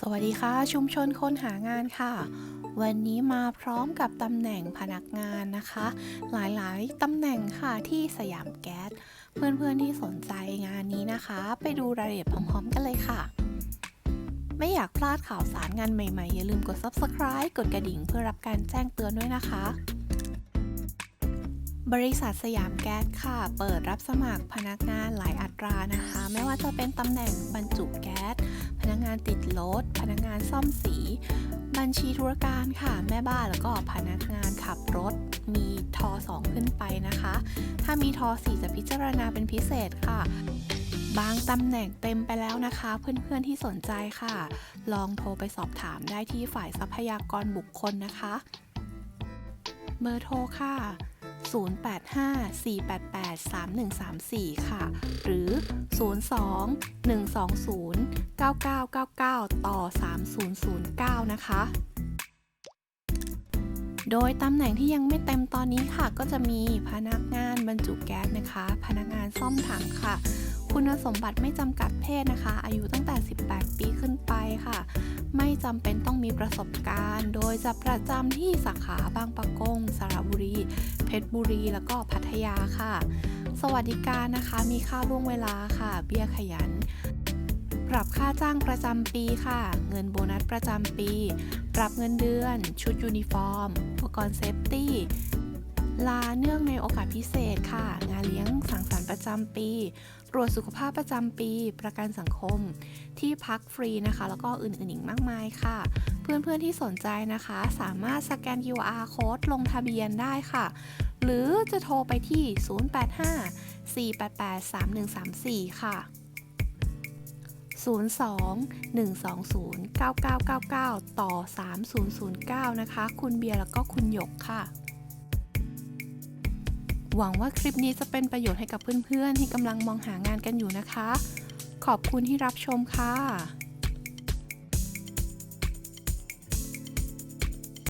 สวัสดีค่ะ ชุมชนคนหางานค่ะ วันนี้มาพร้อมกับตำแหน่งพนักงานนะคะ หลายๆตำแหน่งค่ะที่สยามแก๊ส เพื่อนๆที่สนใจงานนี้นะคะ ไปดูรายละเอียดพร้อม ๆ กันเลยค่ะ ไม่อยากพลาดข่าวสารงานใหม่ๆ อย่าลืมกด subscribe กดกระดิ่งเพื่อรับการแจ้งเตือนด้วยนะคะ บริษัทสยามแก๊สค่ะ เปิดรับสมัครพนักงานหลายอัตรานะคะ ไม่ว่าจะเป็นตำแหน่งบรรจุแก๊ส พนักงานติดรถ พนักงานซ่อมสี บัญชีธุรการค่ะ แม่บ้านแล้วก็พนักงานขับรถ มีทอ2ขึ้นไปนะคะ ถ้ามีทอ4จะพิจารณาเป็นพิเศษค่ะ บางตำแหน่งเต็มไปแล้วนะคะ เพื่อนๆที่สนใจค่ะ ลองโทรไปสอบถามได้ที่ฝ่ายทรัพยากรบุคคลนะคะ เบอร์โทรค่ะ 085-488-3134 ค่ะ หรือ 02-120-9999 ต่อ 3009 นะคะ โดยตำแหน่งที่ยังไม่เต็มตอนนี้ค่ะ ก็จะมีพนักงานบรรจุแก๊สนะคะ พนักงานซ่อมถังค่ะ คุณสมบัติไม่จำกัดเพศนะคะ อายุตั้งแต่ 18 ปีขึ้นไปค่ะ ไม่จำเป็นต้องมีประสบการณ์ โดยจะประจำที่สาขาบางปะกง สระบุรี เพชรบุรี แล้วก็พัทยาค่ะ สวัสดิการนะคะมีค่าล่วงเวลาค่ะ เบี้ยขยัน ปรับค่าจ้างประจำปีค่ะ เงินโบนัสประจำปี ปรับเงินเดือน ชุดยูนิฟอร์ม อุปกรณ์เซฟตี้ ลาเนื่องในโอกาสพิเศษค่ะ งานเลี้ยงสังสรรค์ประจำปี ตรวจสุขภาพประจำปี ประกันสังคม ที่พักฟรีนะคะ แล้วก็อื่นๆอีกมากมายค่ะ เพื่อนๆที่สนใจนะคะ สามารถสแกน QR code ลงทะเบียนได้ค่ะ หรือจะโทรไปที่ 085-488-3134 ค่ะ 02-120-9999 ต่อ 3009 นะคะ คุณเบียร์แล้วก็คุณหยกค่ะ หวังว่าคลิปนี้จะเป็นประโยชน์ให้กับเพื่อนๆ ที่กำลังมองหางานกันอยู่นะคะ ขอบคุณที่รับชมค่ะ